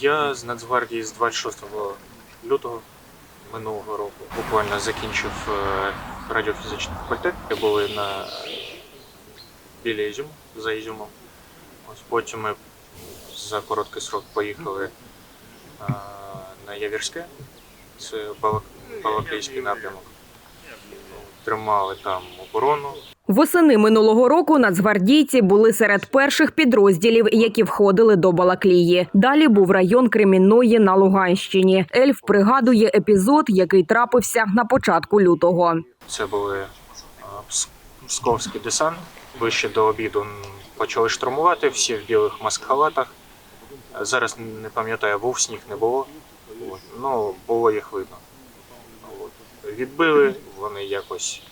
Я з Нацгвардії з 26 лютого минулого року буквально закінчив е, радіофізичний факультет. Ми були на біля Ізюму, за Ізюмом. Ось потім ми за короткий срок поїхали е, на Явірське, це Балак... Балаклійський напрямок. Тримали там оборону. Восени минулого року нацгвардійці були серед перших підрозділів, які входили до Балаклії. Далі був район Кремінної на Луганщині. Ельф пригадує епізод, який трапився на початку лютого. Це були е, пс- псковський десант. Вище до обіду почали штурмувати, всі в білих маскхалатах. Зараз не пам'ятаю, був сніг, не було. Ну, було їх видно. Відбили, вони якось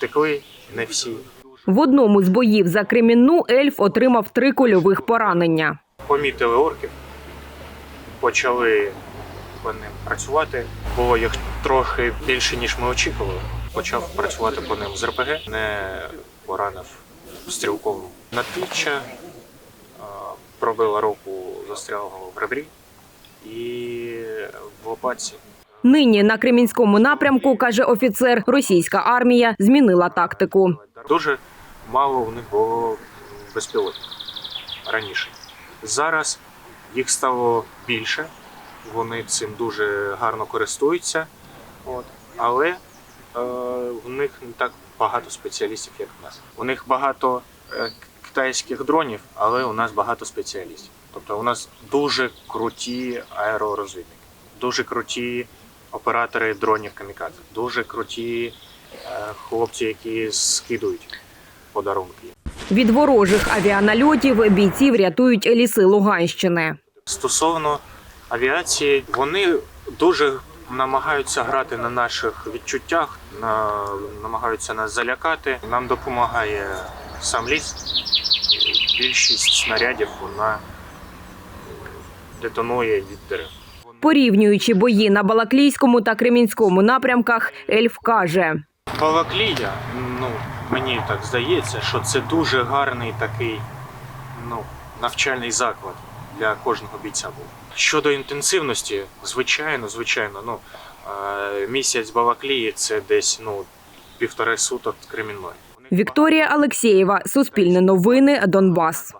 втекли, не всі. В одному з боїв за Кремінну ельф отримав три кульових поранення. Помітили орків, почали по ним працювати. Було їх трохи більше, ніж ми очікували. Почав працювати по ним з РПГ, не поранив стрілкову а, пробила руку застрялого в ребрі і в лопатці. Нині на Кремінському напрямку, каже офіцер, російська армія змінила тактику. Дуже мало у них було безпілотників раніше. Зараз їх стало більше, вони цим дуже гарно користуються, але е, в них не так багато спеціалістів, як в нас. У них багато е, китайських дронів, але у нас багато спеціалістів. Тобто у нас дуже круті аеророзвідники, дуже круті оператори дронів камікадзе, дуже круті е, хлопці, які скидують подарунки. Від ворожих авіанальотів бійців рятують ліси Луганщини. Стосовно авіації, вони дуже намагаються грати на наших відчуттях, на, намагаються нас залякати. Нам допомагає сам ліс. Більшість снарядів вона детонує від дерев. Порівнюючи бої на Балаклійському та Кремінському напрямках, ельф каже. Балаклія, ну мені так здається, що це дуже гарний такий ну, навчальний заклад для кожного бійця був. Щодо інтенсивності, звичайно, звичайно, ну е, місяць Балаклії це десь ну півтори суток Кремінної. Вікторія Алексєєва, Суспільне новини, Донбас.